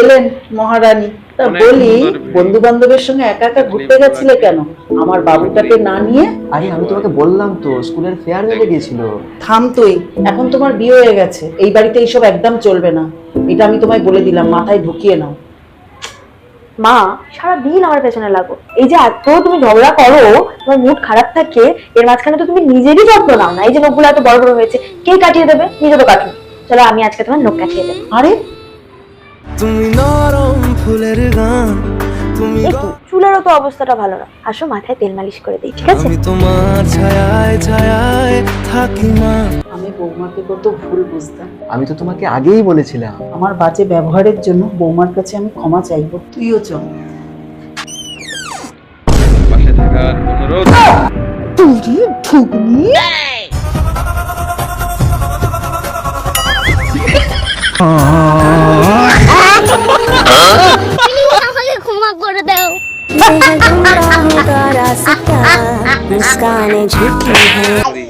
এলেন মহারানী। তা বলি বন্ধু বান্ধবের সঙ্গে একা একা ঘুরতে গেছিলে কেন? আমার বাবুটাকে না নিয়ে? আরে আমি তোমাকে বললাম তো স্কুলের ফেয়ারওয়েলে গিয়েছিল। থাম তুই এখন তোমার বিয়ে হয়ে গেছে। এই বাড়িতে এইসব একদম চলবে না। এটা আমি তোমায় বলে দিলাম মাথায় ঢুকিয়ে নাও। মা সারা দিন আমার পেছনে লাগো। এই যে এত তুমি ঝগড়া করো তোমার মুড খারাপ থাকে এর মাঝখানে তো তুমি নিজেরই যত্ন নাও না। এই যে নখগুলো এত বড় বড় হয়েছে কে কাটিয়ে দেবে? নিজে তো কাটুন চলো আমি আজকে তোমার নখ কাটিয়ে দেবো। আরে তুমি নরম ফুলের গান তুমি তো অবস্থাটা ভালো না। আসো মাথায় তেল মালিশ করে দিই ঠিক আছে? আমি তোমার ছায়ায় ছায়ায় থাকি না। আমি বৌমাকে কত ভুল বুঝতাম। আমি তো তোমাকে আগেই বলেছিলাম। আমার বাজে ব্যবহারের জন্য বৌমার কাছে আমি ক্ষমা চাইব তুইও চল। পাশে থাকার অনুরোধ। আমাকে है गुमराहों का रास्ता। मुस्कान झूठी है।